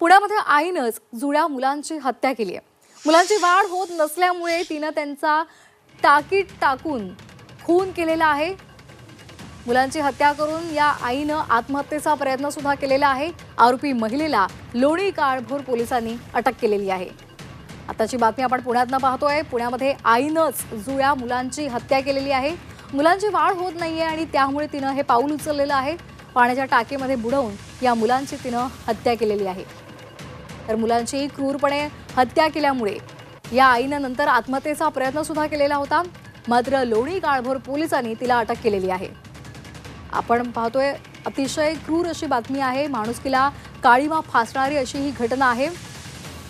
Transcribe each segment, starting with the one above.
पुण्यामध्ये आईनंच जुळ्या मुलांची हत्या केली आहे. मुलांची वाढ होत नसल्यामुळे तिनं त्यांचा टाकीत टाकून खून केलेला आहे. मुलांची हत्या करून या आईनं आत्महत्येचा प्रयत्न सुद्धा केलेला आहे. आरोपी महिलेला लोणी काळभोर पोलिसांनी अटक केलेली आहे. आताची बातमी आपण पुण्यातनं पाहतोय. पुण्यामध्ये आईनंच जुळ्या मुलांची हत्या केलेली आहे. मुलांची वाढ होत नाहीये आणि त्यामुळे तिनं हे पाऊल उचललेलं आहे. पाण्याच्या टाकीमध्ये बुडवून या मुलांची तिनं हत्या केलेली आहे. तर मुलांची क्रूरपणे हत्या केल्यामुळे या आईनं नंतर आत्महत्येचा प्रयत्न सुद्धा केलेला होता. मात्र लोणी काळभोर पोलिसांनी तिला अटक केलेली आहे. आपण पाहतोय अतिशय क्रूर अशी बातमी आहे. माणुसकीला काळीमा फासणारी अशी ही घटना आहे.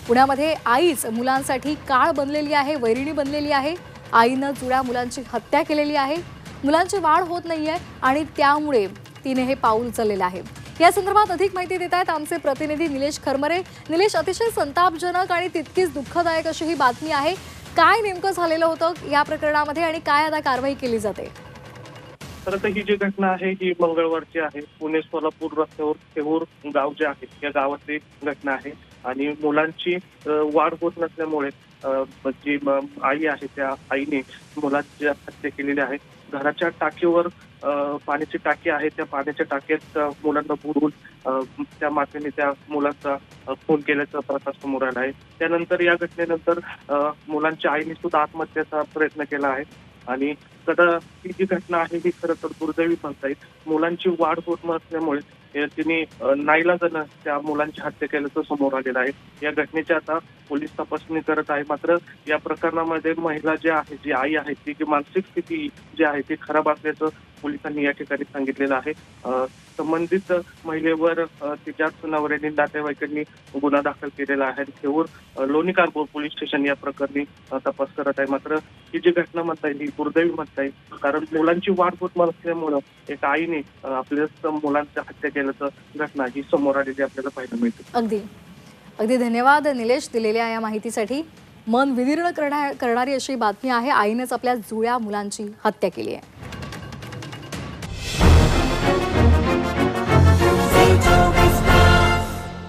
पुण्यामध्ये आईच मुलांसाठी काळ बनलेली आहे वैरिणी बनलेली आहे. आईनं जुळ्या मुलांची हत्या केलेली आहे. मुलांची वाढ होत नाही आहे आणि त्यामुळे तिने हे पाऊल उचललेलं आहे. या संदर्भात अधिक माहिती देत आहेत आमचे प्रतिनिधी निलेश खरमरे. निलेश अतिशय संतापजनक आणि तितकीच दुःखदायक अशी ही बातमी आहे. काय नेमकं झालेलं होतं या प्रकरणामध्ये आणि काय आता कारवाई केली जाते? खरं तर ही जी घटना आहे ही मंगळवारची आहे. पुणे सोलापूर रस्त्यावर थेऊर गाव जे आहे या गावातली घटना आहे. आणि मुलांची वाढ होत नसल्यामुळे जी म- आई आहे त्या आईने मुलांची हत्या केलेली आहे. घराच्या टाकीवर पाण्याची टाकी आहे. त्या पाण्याच्या टाकीत मुलांना बुडवून त्या मातेने त्या मुलाचा खून केल्याचा प्रकार समोर आला आहे. त्यानंतर या घटनेनंतर मुलांच्या आईने सुद्धा आत्महत्येचा प्रयत्न केला आहे. आणि कदा ही जी घटना आहे ही खरं तर दुर्दैवी म्हणता येईल. मुलांची वाढ होत नसल्यामुळे तिने नाईलाजानं त्या मुलांची हत्या केल्याचं समोर आलेलं आहे. या घटनेची आता पोलीस तपासणी करत आहे. मात्र या प्रकरणामध्ये महिला जी आहे जी आई आहे ती जी मानसिक स्थिती जी आहे ती खराब असल्याचं पोलिसांनी या ठिकाणी सांगितलेलं आहे. संबंधित महिलेवर तिच्या सुनावऱ्यांनी नातेवाईकांनी गुन्हा दाखल केलेला आहे. ठेवून थेऊर लोणी कारपूर पोलीस स्टेशन या प्रकरणी तपास करत आहे. मात्र ही जी घटना म्हणता येईल ही दुर्दैवी म्हणता येईल कारण मुलांची वाढ होत असल्यामुळं एक आईने आपल्या मुलांच्या हत्या केल्याचं घटना ही समोर आलेली आपल्याला पाहायला मिळते. अगदी. अगदी धन्यवाद निलेश दिलेल्या या माहितीसाठी. मन विदीर्ण करणारी अशी बातमी आहे आईनेच आपल्या जुळ्या मुलांची हत्या केली आहे.